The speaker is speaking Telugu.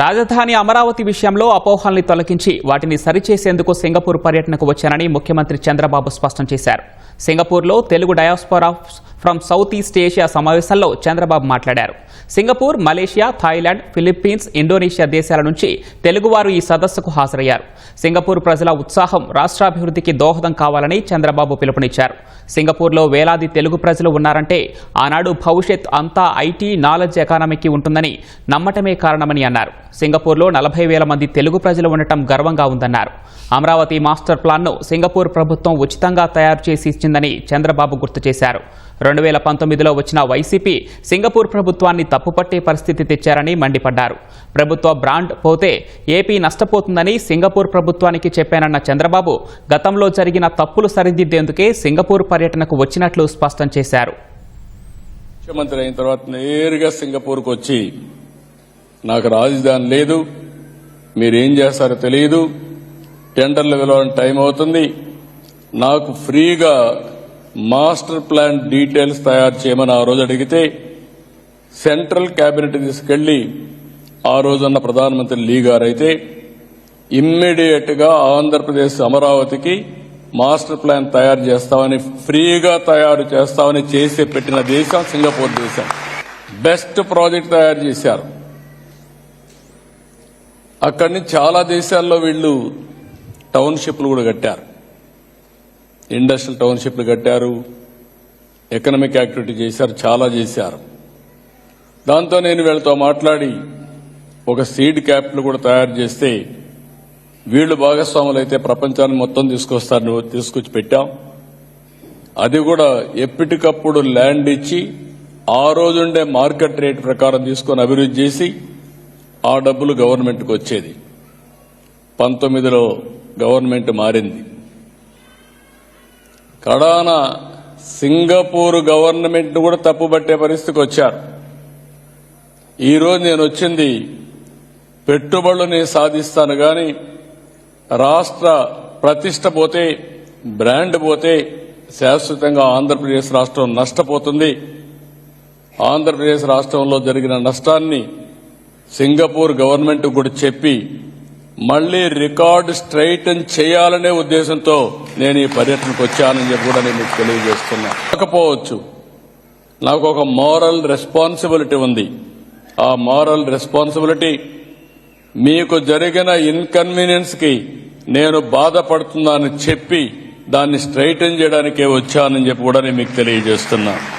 రాజధాని అమరావతి విషయంలో అపోహల్ని తొలగించి వాటిని సరిచేసేందుకు సింగపూర్ పర్యటనకు వచ్చానని ముఖ్యమంత్రి చంద్రబాబు స్పష్టం చేశారు. సింగపూర్లో Telugu diaspora from south east Asia సమావేశంలో చంద్రబాబు మాట్లాడారు. Singapore Malaysia Thailand Philippines Indonesia దేశాల నుంచి తెలుగువారు ఈ సదస్సుకు హాజరయ్యారు. సింగపూర్ ప్రజల ఉత్సాహం రాష్ట్రాభివృద్ధికి దోహదం కావాలని చంద్రబాబు పిలుపునిచ్చారు. సింగపూర్లో వేలాది తెలుగు ప్రజలు ఉన్నారంటే ఆనాడు భవిష్యత్ అంతా ఐటీ నాలెడ్జ్ ఎకానమీకి ఉంటుందని నమ్మటమే కారణమని అన్నారు. సింగపూర్లో నలభై వేల మంది తెలుగు ప్రజలు ఉండటం గర్వంగా ఉందన్నారు. అమరావతి మాస్టర్ ప్లాన్ను సింగపూర్ ప్రభుత్వం ఉచితంగా తయారు చేసి ఇచ్చిందని చంద్రబాబు గుర్తు చేశారు. రెండు వేల పంతొమ్మిదిలో వచ్చిన వైసీపీ సింగపూర్ ప్రభుత్వాన్ని తప్పుపట్టే పరిస్థితి తెచ్చారని మండిపడ్డారు. ప్రభుత్వ బ్రాండ్ పోతే ఏపీ నష్టపోతుందని సింగపూర్ ప్రభుత్వానికి చెప్పానన్న చంద్రబాబు గతంలో జరిగిన తప్పులు సరిదిద్దేందుకే సింగపూర్ పర్యటనకు వచ్చినట్లు స్పష్టం చేశారు. ముఖ్యమంత్రి అయిన తర్వాత నేరుగా సింగపూర్కు వచ్చి నాకు రాజధాని లేదు మీరేం చేస్తారో తెలియదు టెండర్లు పిలవడానికి టైం అవుతుంది నాకు ఫ్రీగా మాస్టర్ ప్లాన్ డీటెయిల్స్ తయారు చేయమని ఆ రోజు అడిగితే సెంట్రల్ కేబినెట్ తీసుకెళ్ళి ఆ రోజున్న ప్రధానమంత్రి లీ గారైతే ఇమ్మీడియట్గా ఆంధ్రప్రదేశ్ అమరావతికి మాస్టర్ ప్లాన్ తయారు చేస్తామని ఫ్రీగా తయారు చేస్తామని చేసి పెట్టిన దేశం సింగపూర్ దేశం. బెస్ట్ ప్రాజెక్ట్ తయారు చేశారు. అక్కడి నుంచి చాలా దేశాల్లో వీళ్ళు టౌన్షిప్లు కూడా కట్టారు. ఇండస్ట్రియల్ టౌన్షిప్లు కట్టారు ఎకనామిక్ యాక్టివిటీ చేశారు చాలా చేశారు. దాంతో నేను వీళ్ళతో మాట్లాడి ఒక సీడ్ క్యాపిటల్ కూడా తయారు చేస్తే వీళ్ళు భాగస్వాములు అయితే ప్రపంచాన్ని మొత్తం తీసుకొస్తారు తీసుకొచ్చి పెట్టాం. అది కూడా ఎప్పటికప్పుడు ల్యాండ్ ఇచ్చి ఆ రోజుండే మార్కెట్ రేట్ ప్రకారం తీసుకొని అభివృద్ధి చేసి ఆ డబ్బులు గవర్నమెంట్కి వచ్చేది. పంతొమ్మిదిలో గవర్నమెంట్ మారింది. కడాన సింగపూర్ గవర్నమెంట్ కూడా తప్పుబట్టే పరిస్థితికి వచ్చారు. ఈరోజు నేను వచ్చింది పెట్టుబడులు నేను సాధిస్తాను గాని రాష్ట్ర ప్రతిష్ట పోతే బ్రాండ్ పోతే శాశ్వతంగా ఆంధ్రప్రదేశ్ రాష్ట్రం నష్టపోతుంది. ఆంధ్రప్రదేశ్ రాష్ట్రంలో జరిగిన నష్టాన్ని సింగపూర్ గవర్నమెంట్ కూడా చెప్పి మళ్ళీ రికార్డు స్ట్రైటన్ చేయాలనే ఉద్దేశంతో నేను ఈ పర్యటనకు వచ్చానని చెప్పి కూడా నేను మీకు తెలియజేస్తున్నా. కాకపోవచ్చు నాకు ఒక మోరల్ రెస్పాన్సిబిలిటీ ఉంది. ఆ మోరల్ రెస్పాన్సిబిలిటీ మీకు జరిగిన ఇన్కన్వీనియన్స్కి నేను బాధపడుతున్నానని చెప్పి దాన్ని స్ట్రైటన్ చేయడానికే వచ్చానని చెప్పి కూడా నేను మీకు తెలియజేస్తున్నాను